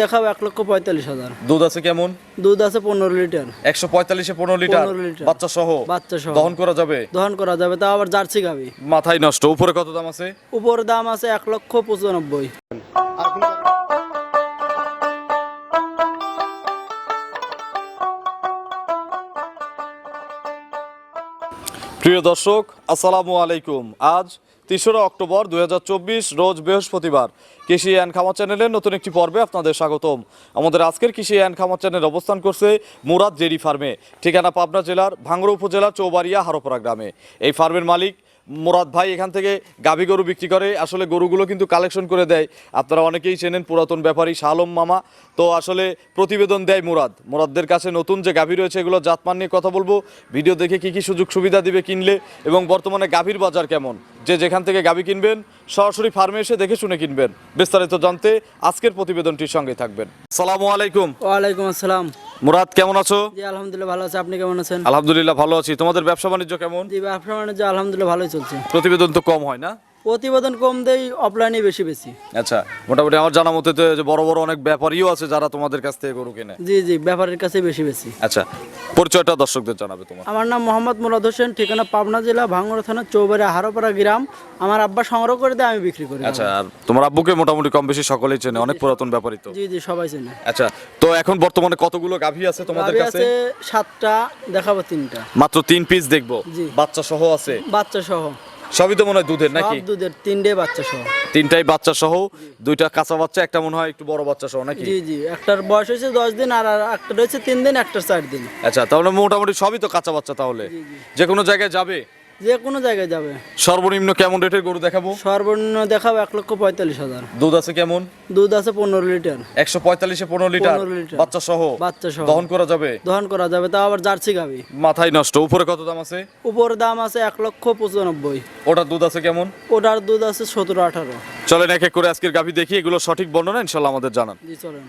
দেখাবো এক লক্ষ পঁয়তাল্লিশ হাজার। দুধ আছে কেমন? দুধ আছে পনেরো লিটার। একশো পঁয়তাল্লিশে পনেরো লিটার। বাচ্চা সহ? বাচ্চা সহ। দহন করা যাবে? দহন করা যাবে তাও আবার জার্সি গাবি। মাথায় নষ্ট। উপরে কত দাম আছে? উপর দাম আছে এক লক্ষ পঁচানব্বই। প্রিয় দর্শক আসসালামু আলাইকুম। আজ তেসরা অক্টোবর দুই হাজার চব্বিশ, রোজ বৃহস্পতিবার কৃষি অ্যান্ড খামার চ্যানেলের নতুন একটি পর্বে আপনাদের স্বাগতম। আমাদের আজকের কৃষি অ্যান্ড খামার চ্যানেল অবস্থান করছে মুরাদ জেরি ফার্মে, ঠিকানা পাবনা জেলার ভাঙ্গড়া উপজেলার চৌবাড়িয়া হারোপাড়া গ্রামে। এই ফার্মের মালিক মুরাদ ভাই এখান থেকে গাভী গরু বিক্রি করে। আসলে গরুগুলো কিন্তু কালেকশন করে দেয়। আপনারা অনেকেই চেনেন পুরাতন ব্যাপারী শালম মামা। তো আসলে প্রতিবেদন দেয় মুরাদ। মুরাদদের কাছে নতুন যে গাভী রয়েছে এগুলো জাতমান নিয়ে কথা বলব। ভিডিও দেখে কি কি সুযোগ সুবিধা দিবে কিনলে এবং বর্তমানে গাভীর বাজার কেমন? যে যেখান থেকে গাভী কিনবেন, সরাসরি ফার্মে এসে দেখে শুনে কিনবেন। বিস্তারিত জানতে আজকের প্রতিবেদনটির সঙ্গে থাকবেন। সালামু আলাইকুম। ওয়ালাইকুম আসসালাম। মুরাদ কেমন আছো? জি আলহামদুলিল্লাহ ভালো আছি। আপনি কেমন আছেন? আলহামদুলিল্লাহ ভালো আছি। তোমাদের ব্যবসা বাণিজ্য কেমন? জি ব্যবসা বাণিজ্য আলহামদুলিল্লাহ ভালোই চলছে। প্রতিবেদন তো কম হয় না? প্রতিবেদন কম দেই অফলাইনে বেশি বেশি। আচ্ছা মোটামুটি আমার জানা মতে তো যে বড় বড় অনেক ব্যাপারীও আছে যারা তোমাদের কাছ থেকে গরু কেনে। জি জি ব্যাপারের কাছে বেশি বেশি। আচ্ছা পরিচয়টা দর্শকদের জানাবে তোমার। আমার নাম মোহাম্মদ মুরাদ হোসেন ঠিকানা পাবনা জেলা ভাঙ্গুড়া থানা চৌবাড়ি হারোপাড়া গ্রাম। আমার আব্বা সংগ্রহ করে দেয় আমি বিক্রি করি। আচ্ছা আর তোমার আব্বুকে মোটামুটি কম বেশি সকলেই চেনে অনেক পুরাতন ব্যাপারী তো। জি জি সবাই চেনে। আচ্ছা তো এখন বর্তমানে কতগুলো গাভী আছে তোমাদের গাভী কাছে? আছে সাতটা দেখাবো তিনটা। মাত্র তিন পিস দেখব। জি। বাচ্চা সহ আছে? বাচ্চা সহ। সবই তো মনে হয় দুধের নাকি? সব দুধের তিনটে বাচ্চা সহ। তিনটাই বাচ্চা সহ দুইটা কাঁচা বাচ্চা একটা মনে হয় একটু বড় বাচ্চা সহ নাকি? জি জি একটার বয়স হয়েছে দশ দিন আর আর একটা রয়েছে তিন দিন একটা চার দিন। আচ্ছা তাহলে মোটামুটি সবই তো কাঁচা বাচ্চা তাহলে। যে কোনো জায়গায় যাবে। যে কোনো জায়গায় যাবে। সর্বনিম্ন কেমন রেটের গরু দেখাবো? সর্বনিম্ন দেখাবো এক লক্ষ পঁয়তাল্লিশ হাজার। দুধ আছে কেমন? দুধ আছে পনেরো লিটার। একশো পঁয়তাল্লিশে পনেরো লিটার। বাচ্চা সহ? বাচ্চা সহ। দহন করা যাবে? দহন করা যাবে তাও আবার জার্সি গাবি। মাথায় নষ্ট। উপরে কত দাম আছে? উপর দাম আছে এক লক্ষ পঁচানব্বই। ওটার দুধ আছে কেমন? ওটার দুধ আছে সতেরো আঠারো। চলেন এক এক করে আজকের গাভী দেখি এগুলো সঠিক বর্ণনা ইনশাল্লাহ আমাদের জানান। জি চলেন।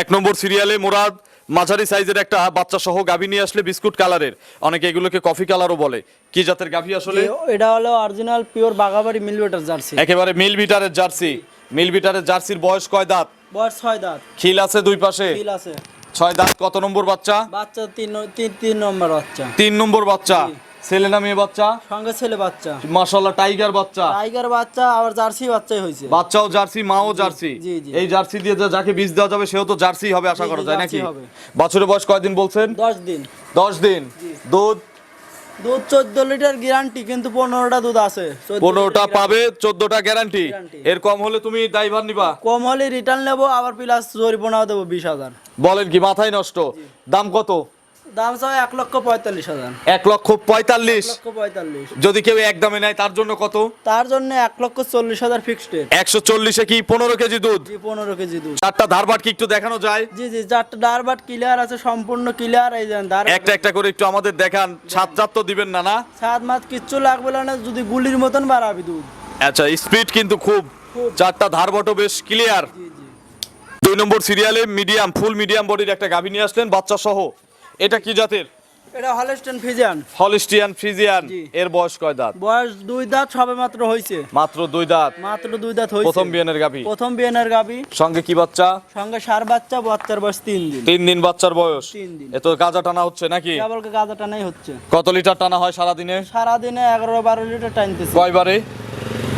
এক নম্বর সিরিয়ালে মুরাদ মাঝারি সাইজের একটা বাচ্চা সহ গাভী নিয়ে আসলে বিস্কুট কালারের। অনেকে এগুলোকে কফি কালারও বলে। কি জাতের গাভী আসলে? এটা হলো অরিজিনাল পিওর বাগাবাড়ি মিলবেটার জার্সি। একেবারে মিল বিটারের জার্সি। মিল বিটারের জার্সির বয়স কয় দাঁত? বয়স ছয় দাঁত। খিল আছে দুই পাশে? তিল আছে। ছয় দাঁত কত নম্বর বাচ্চা? বাচ্চা তিন তিন নম্বর বাচ্চা। তিন নম্বর বাচ্চা। ছেলে না মেয়ে বাচ্চা? সঙ্গে ছেলে বাচ্চা। মাশাল্লাহ টাইগার বাচ্চা। টাইগার বাচ্চা আবার জার্সি বাচ্চাই হয়েছে। বাচ্চাও জার্সি মাও জার্সি। এই জার্সি দিয়ে যা- যাকে বীজ দেওয়া যাবে সেও তো জার্সি হবে আশা করা যায় নাকি। বছরের বয়স কয়দিন বলছেন? দশ দিন। দশ দিন। দুধ? দুধ চোদ্দ লিটার গ্যারান্টি কিন্তু পনেরোটা দুধ আছে। 14 পনেরোটা পাবে চোদ্দটা গ্যারান্টি এর কম হলে তুমি ড্রাইভার নিবা। কম হলে রিটার্ন নেব আবার প্লাস জরিমানাও দেবো বিশ হাজার। বলেন কি মাথায় নষ্ট। দাম কত? দাম চাও এক লক্ষ পঁয়তাল্লিশ হাজার। এক লক্ষ পঁয়তাল্লিশ? পঁয়তাল্লিশ। যদি কেউ এক দামে নেয় তার জন্য কত? তার জন্য এক লক্ষ চল্লিশ হাজার ফিক্সড একশো চল্লিশে কি পনেরো কেজি দুধ? জি পনেরো কেজি দুধ। চারটা ধারবাট কি একটু দেখানো যায়। জি জি চারটা ডারবাট ক্লিয়ার আছে সম্পূর্ণ ক্লিয়ার এই যে দাঁড় একটা একটা করে একটু আমাদের দেখান। সাত চার তো দিবেন না না? সাত মাস কিচ্ছু লাগবে না যদি গুলির মতন বাড়াবি দুধ। আচ্ছা স্পিড কিন্তু খুব। চারটা ধারবটো বেশ ক্লিয়ার দুই নম্বর সিরিয়ালে মিডিয়াম ফুল মিডিয়াম বডির একটা গাভী নিয়ে আসলেন বাচ্চা সহ এটা কি জাতের? এটা হলস্টেন ফিজিয়ান। হলিস্টিয়ান ফ্রিজিয়ান এর বয়স কয় দাঁত? বয়স দুই দাঁত সবে মাত্র হয়েছে মাত্র দুই দাঁত। মাত্র দুই দাঁত হয়েছে প্রথম বিয়ানের গাভী? প্রথম বিয়ানের গাবি সঙ্গে কি বাচ্চা? সঙ্গে সার বাচ্চা বাচ্চার বয়স তিন দিন। তিন দিন বাচ্চার বয়স? তিন দিন। এত গাজা টানা হচ্ছে নাকি? কেবল গাঁদা টানাই হচ্ছে। কত লিটার টানা হয় সারাদিনে? সারাদিনে এগারো বারো লিটার টানতেছে। কয়বারে?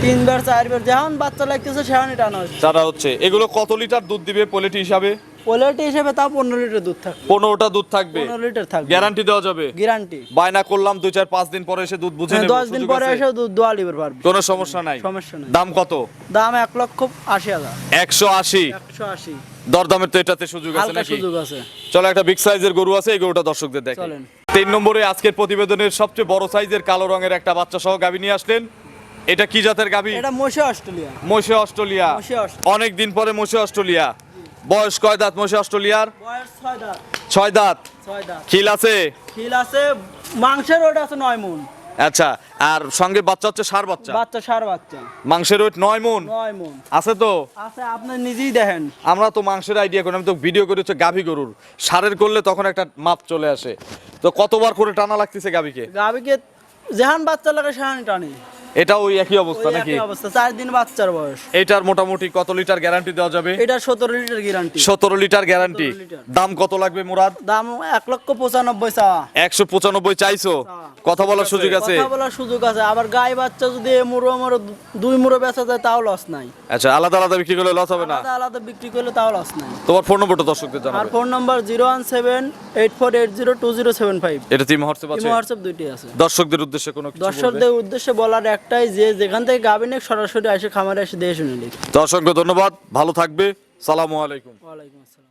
তিনবার চারবার যেমন বাচ্চা লাগতেছে সেখানে টানা হচ্ছে। চারা হচ্ছে। এগুলো কত লিটার দুধ দিবে পোলেটি হিসাবে? হিসেবে পনেরো লিটার দুধ থাকবে। পনেরোটা দুধ থাকবে। পনেরো লিটার থাকবে। গ্যারান্টি দেওয়া যাবে? গ্যারান্টি বায়না করলাম দুই চার পাঁচ দিন পরে এসে দুধ বুঝে নেব দশ দিন পরে এসে দুধ দোয়া লিবার পারবে। কোনো সমস্যা নাই। সমস্যা নেই। দাম কত? দাম এক লক্ষ আশি হাজার। একশো আশি? একশো আশি। দরদামের তো এটাতে সুযোগ আছে নাকি? সুযোগ আছে। চলো একটা বিগ সাইজের গরু আছে এই গরুটা দর্শকদের দেখে। চলেন। তিন নম্বরে আজকের প্রতিবেদনের সবচেয়ে বড় সাইজের কালো রঙের একটা বাচ্চা সহ গাভী নিয়ে আসলেন। এটা কি জাতের গাভী? এটা মোশে অস্ট্রেলিয়া। মশে অস্ট্রেলিয়া। অনেক দিন পরে মোশে অস্ট্রেলিয়া। বয়স কয় দাঁত মোশে অস্ট্রেলিয়ার? বয়স ছয় দাঁত। ছয় দাঁত। ছয় দাঁত। খিল আছে? খিল আছে মাংসের ওটা আছে নয় মন। আচ্ছা আর সঙ্গে বাচ্চা হচ্ছে সার বাচ্চা? বাচ্চা সার বাচ্চা। মাংসের ওয়েট নয় মন? নয় মন। আছে তো? আছে আপনি নিজেই দেখেন। আমরা তো মাংসের আইডিয়া করি আমি তো ভিডিও করি হচ্ছে গাভী গরুর। সারের করলে তখন একটা মাপ চলে আসে। তো কতবার করে টানা লাগতেছে গাভীকে? গাভীকে যেহান বাচ্চা লাগে সেহান টানি। এটা ওই একই অবস্থা নাকি? অবস্থা চার দিন বাচ্চার বয়স। এটার মোটামুটি কত লিটার গ্যারান্টি দেওয়া যাবে? এটা সতেরো লিটার গ্যারান্টি সতেরো লিটার গ্যারান্টি দাম কত লাগবে মুরাদ? দাম এক লক্ষ পঁচানব্বই একশো পঁচানব্বই চাইছো? কথা বলার সুযোগ আছে? কথা বলার সুযোগ আছে। আবার গাই বাচ্চা যদি দুই বেচা যায় তাও লস নাই। আচ্ছা আলাদা আলাদা বিক্রি করলে লস হবে না? আলাদা আলাদা বিক্রি করলে তাও লস নাই। তোমার ফোন নম্বরটা দর্শকদের আর phone number zero one seven eight four eight zero two zero seven five এটা তিন হোয়াটসঅ্যাপ আছে? হোয়াটসঅ্যাপ দুইটি আছে। দর্শকদের উদ্দেশ্যে কোনো দর্শকদের উদ্দেশ্যে বলার একটাই যে যেখান থেকে গাবিনে সরাসরি আসে খামারে এসে দিয়ে শুনে নিক। তো অসংখ্য ধন্যবাদ। ভালো থাকবে। সালামু আলাইকুম। ওয়ালাইকুম আসসালাম।